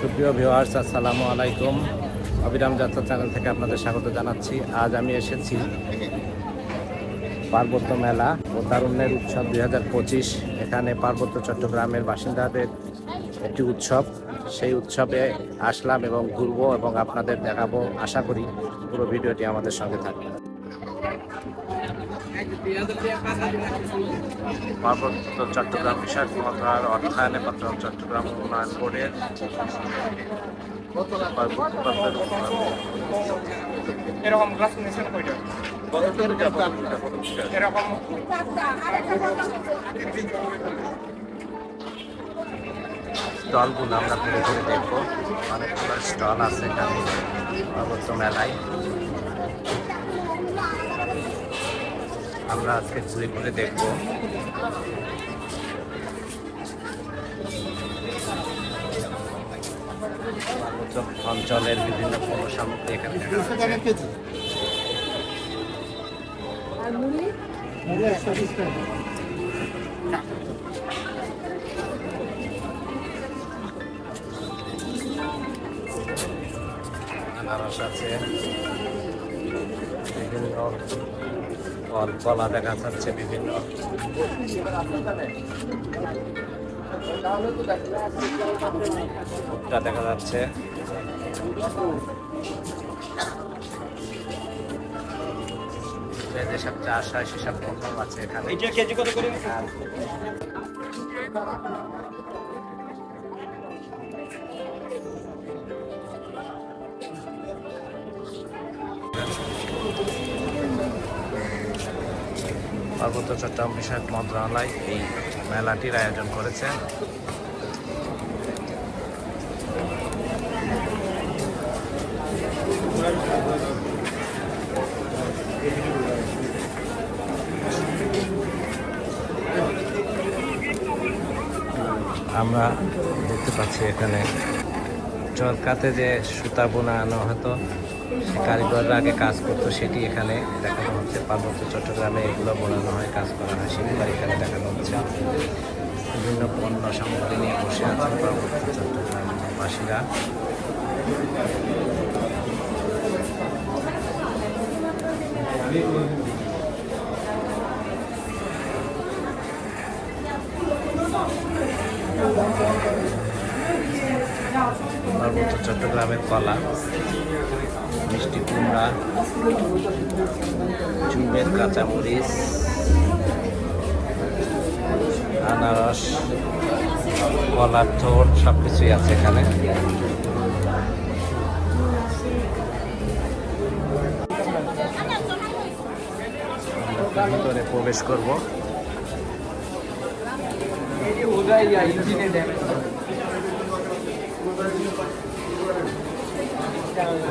সুপ্রিয় ভিউয়ার্স, আসসালামু আলাইকুম। অবিরাম যাত্রা চ্যানেল থেকে আপনাদের স্বাগত জানাচ্ছি। আজ আমি এসেছি পার্বত্য মেলা ও তারুণ্যের উৎসব দু হাজার পঁচিশ। এখানে পার্বত্য চট্টগ্রামের বাসিন্দাদের একটি উৎসব। সেই উৎসবে আসলাম এবং ঘুরবো এবং আপনাদের দেখাবো। আশা করি পুরো ভিডিওটি আমাদের সঙ্গে থাকবে। পার্বত্য চট্টগ্রাম বিষয়ক মন্ত্রণালয়ের অর্থায়নে পত্র চট্টগ্রাম উন্নয়ন বোর্ডের পার্বত্য এরকম গ্লাস নিয়েছেন কয়টা? এরকম স্টলগুলো আমরা ঘুরে ঘুরে দেখব। অনেকগুলো স্টল আছে এখানে। পার্বত্য মেলায়। আমরা আজকে ঘুরে ঘুরে দেখব। অঞ্চলের বিভিন্ন পণ্য সামগ্রী এখানে আনারস আছে। বিভিন্ন ফল কলা দেখা যাচ্ছে বিভিন্ন। ভুট্টা দেখা যাচ্ছে। যে যেসব চাষ হয় সেসব পণ্য আছে এখানে। এটা কেজি কত করে? পার্বত্য চট্টগ্রাম বিষয়ক মন্ত্রণালয় এই মেলাটির আয়োজন করেছে। আমরা দেখতে পাচ্ছি এখানে চরকাতে যে সুতা বোনানো হতো সে কারিগররা আগে কাজ করতো সেটি এখানে দেখানো হচ্ছে। পার্বত্য চট্টগ্রামে এগুলো বোনানো হয়, কাজ করা হয়। সেগুলো এখানে দেখানো হচ্ছে। বিভিন্ন পণ্য সামগ্রী নিয়ে বসে আছেন পার্বত্য চট্টগ্রামবাসীরা পার্বত্য চট্টগ্রামের কলা। মিষ্টি কুমড়া চুমের কাঁচামরিচ আনারস কলার থোর সব কিছুই আছে এখানে। ভিতরে প্রবেশ করব।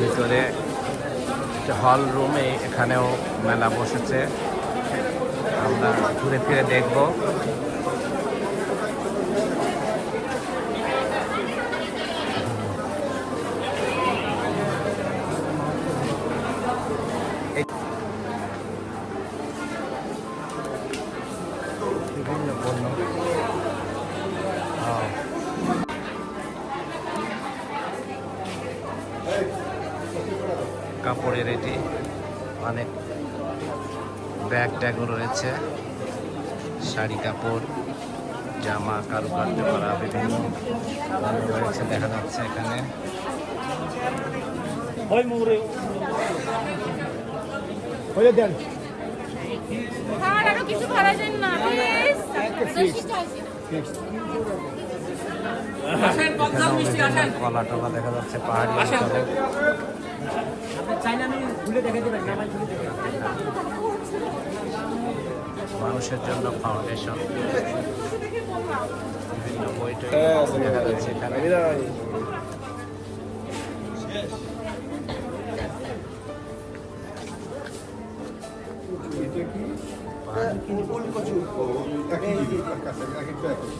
ভিতরে হল রুমে এখানেও মেলা বসেছে। আমরা ঘুরে ফিরে দেখব। ট্যাগও রয়েছে শাড়ি কাপড় জামা কারুকার্য করা বিভিন্ন রয়েছে দেখা যাচ্ছে এখানে। কলা টলা দেখা যাচ্ছে পাহাড়ি অঞ্চলে। মানুষের জন্য ফাউন্ডেশন বিভিন্ন বই টই দেখা যাচ্ছে এখানে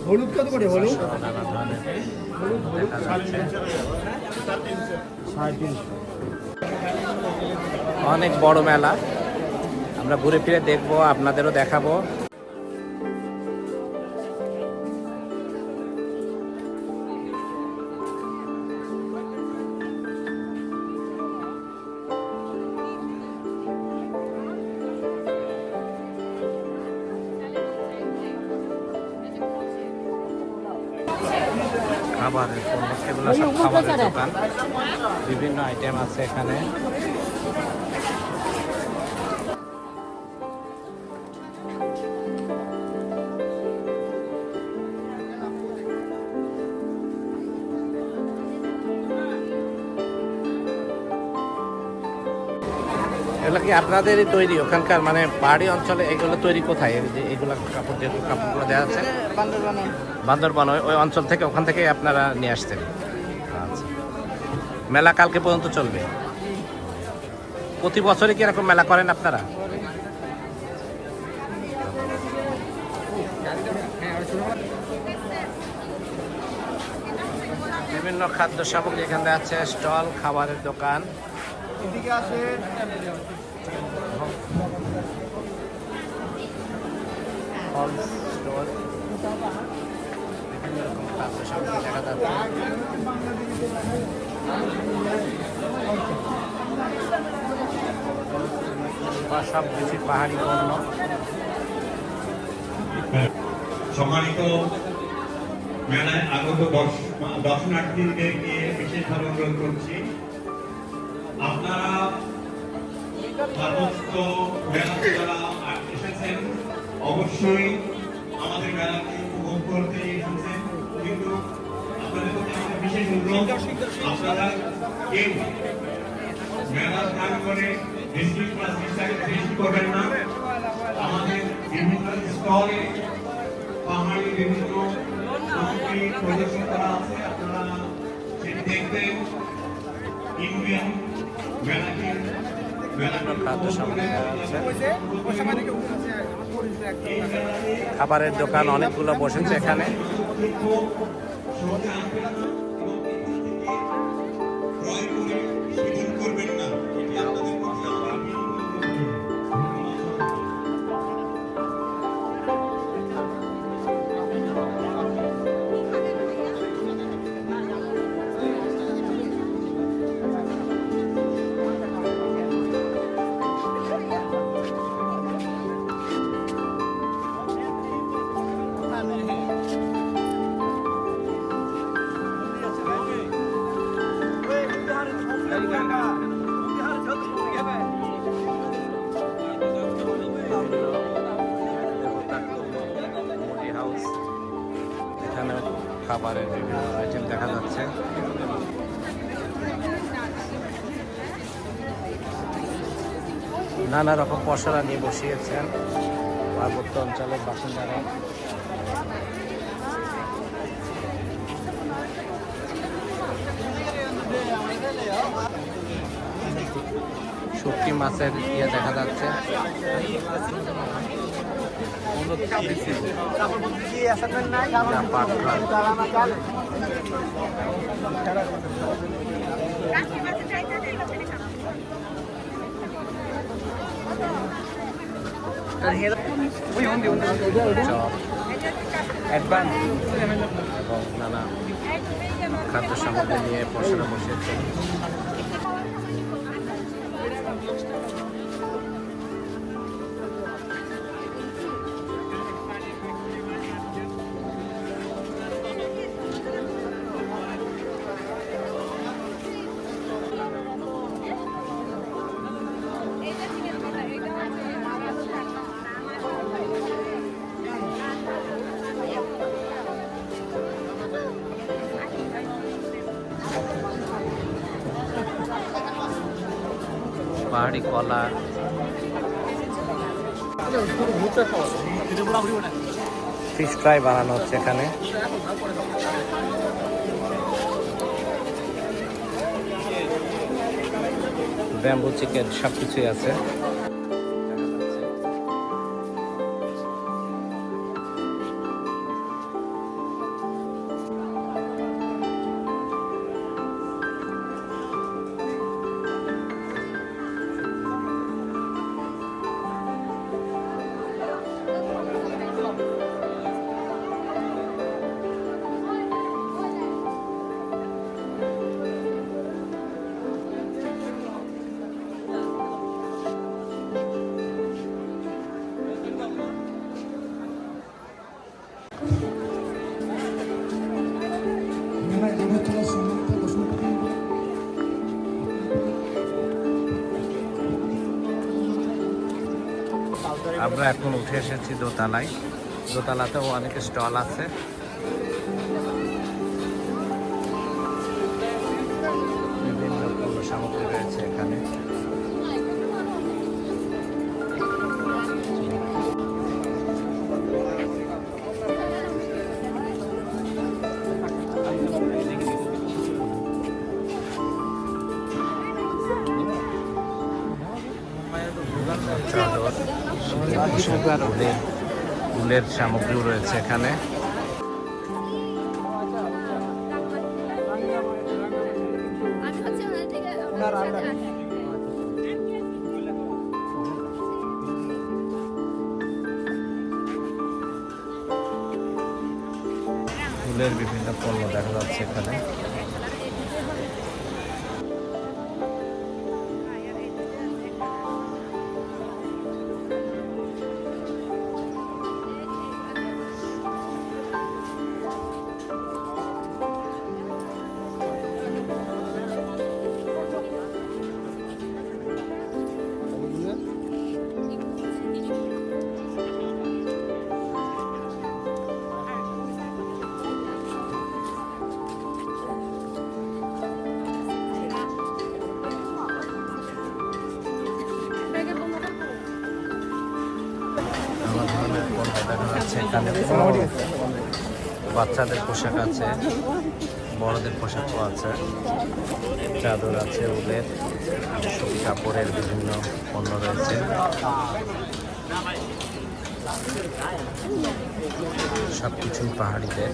হলুদ কত করে? হলুদ? নানা ধরনের দেখা যাচ্ছে অনেক বড় মেলা। আমরা ঘুরে ফিরে দেখব আপনাদেরও দেখাবো। খাবারের পণ্য খাবারের দোকান। বিভিন্ন আইটেম আছে এখানে। এগুলো কি আপনাদেরই তৈরি? ওখানকার মানে পাহাড়ি অঞ্চলে এগুলো তৈরি কোথায়? এই যে এগুলো কাপড় যেগুলো কাপড়গুলো দেওয়া আছে। বান্দরবান। ওই- ওই অঞ্চল থেকে ওখান থেকে আপনারা নিয়ে আসতেন আচ্ছা। মেলা কালকে পর্যন্ত চলবে? প্রতি বছরে কি এরকম মেলা করেন আপনারা? বিভিন্ন খাদ্য সামগ্রী এখানে আছে স্টল খাবারের দোকান। এদিকে আসে স্টোর সব কিছু পাহাড়ি সম্মানিত মেলায় আগত দর্শ- দর্শনার্থীদেরকে বিশেষভাবে করছি। আপনারা এসেছেন, অবশ্যই আমাদের মেলাকে উপভোগ করতে এসেছেন। কিন্তু আপনাদের প্রতি আমাদের বিশেষ অনুরোধ, আপনারা কেউ প্লাস সৃষ্টি করবেন না। আমাদের বিভিন্ন স্টলে পাহাড়ি বিভিন্ন সামগ্রী প্রদর্শন করা আছে, আপনারা সেটি দেখবেন। খাদ্য সামগ্রী খাবারের দোকান অনেকগুলো বসেছে এখানে খাবারের বিভিন্ন আইটেম দেখা যাচ্ছে। নানা রকম পসরা নিয়ে বসিয়েছেন পার্বত্য অঞ্চলের বাসিন্দারা। শুটকি মাছের ইয়ে দেখা যাচ্ছে। এবং নানা খাদ্য সামগ্রী নিয়ে পশুরা বসেছে পাহাড়ি কলা। ফিশ ফ্রাই বানানো হচ্ছে এখানে। ব্যাম্বু চিকেন সব কিছুই আছে। আমরা এখন উঠে এসেছি দোতলায়। দোতলাতেও অনেক স্টল আছে। বিভিন্ন পণ্য সামগ্রী রয়েছে এখানে। উলের সামগ্রীও রয়েছে এখানে। উলের বিভিন্ন পণ্য দেখা যাচ্ছে এখানে এখানে বাচ্চাদের পোশাক আছে, বড়দের পোশাকও আছে, চাদর আছে, উলের কাপড়ের বিভিন্ন পণ্য রয়েছে। সব কিছুই পাহাড়িতে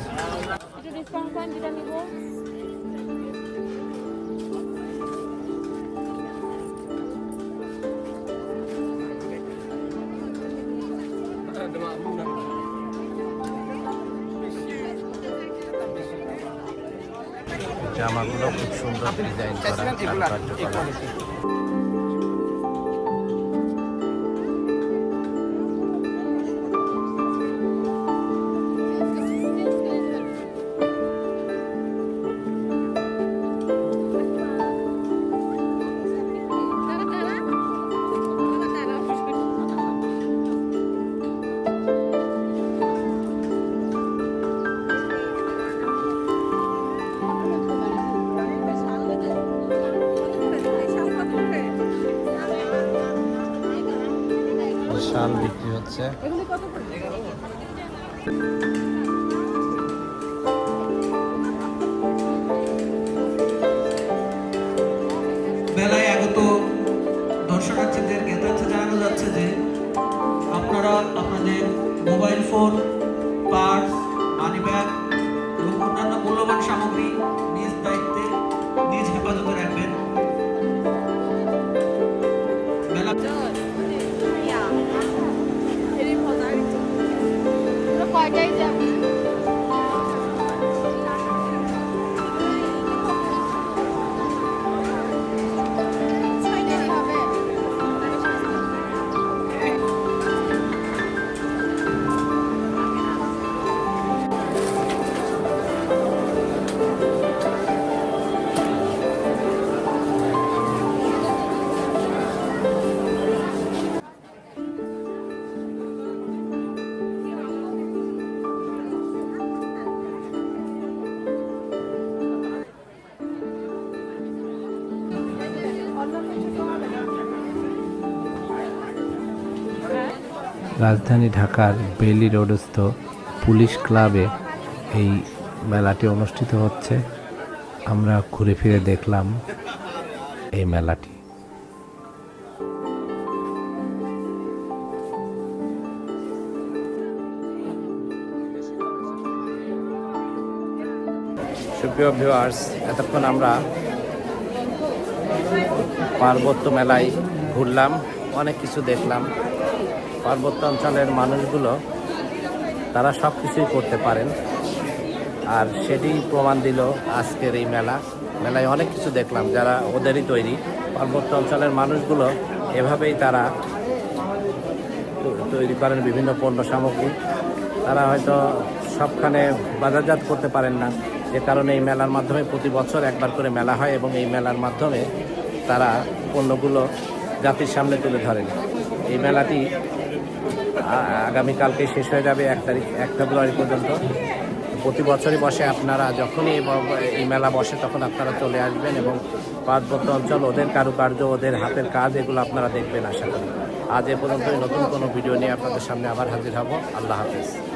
জামাগুলো খুব সুন্দর ডিজাইন করা হচ্ছে মেলায় আগত দর্শনার্থীদের জ্ঞাতার্থে জানানো যাচ্ছে যে আপনারা আপনাদের mobile phone, purse money bag এবং অন্যান্য মূল্যবান সামগ্রী রাজধানী ঢাকার বেলি রোডস্থ পুলিশ ক্লাবে এই মেলাটি অনুষ্ঠিত হচ্ছে। আমরা ঘুরে ফিরে দেখলাম এই মেলাটি। সুপ্রিয় ভিউয়ার্স এতক্ষণ আমরা পার্বত্য মেলায় ঘুরলাম, অনেক কিছু দেখলাম। পার্বত্য অঞ্চলের মানুষগুলো, তারা সব কিছুই করতে পারেন। আর সেটি প্রমাণ দিল আজকের এই মেলা। মেলায় অনেক কিছু দেখলাম, যারা ওদেরই তৈরি। পার্বত্য অঞ্চলের মানুষগুলো এভাবেই তারা তৈরি করেন বিভিন্ন পণ্য সামগ্রী। তারা হয়তো সবখানে বাজারজাত করতে পারেন না। যে কারণে এই মেলার মাধ্যমে প্রতি বছর একবার করে মেলা হয় এবং এই মেলার মাধ্যমে তারা পণ্যগুলো জাতির সামনে তুলে ধরেন। এই মেলাটি আগামীকালকে শেষ হয়ে যাবে এক তারিখ, এক ফেব্রুয়ারি পর্যন্ত। প্রতি বছরই বসে আপনারা যখনই এই মেলা বসে তখন আপনারা চলে আসবেন এবং পার্বত্য অঞ্চল, ওদের কারুকার্য, ওদের হাতের কাজ, এগুলো আপনারা দেখবেন আশা করি। আজ এ পর্যন্ত নতুন কোনো ভিডিও নিয়ে আপনাদের সামনে আবার হাজির হব। আল্লাহ হাফিজ।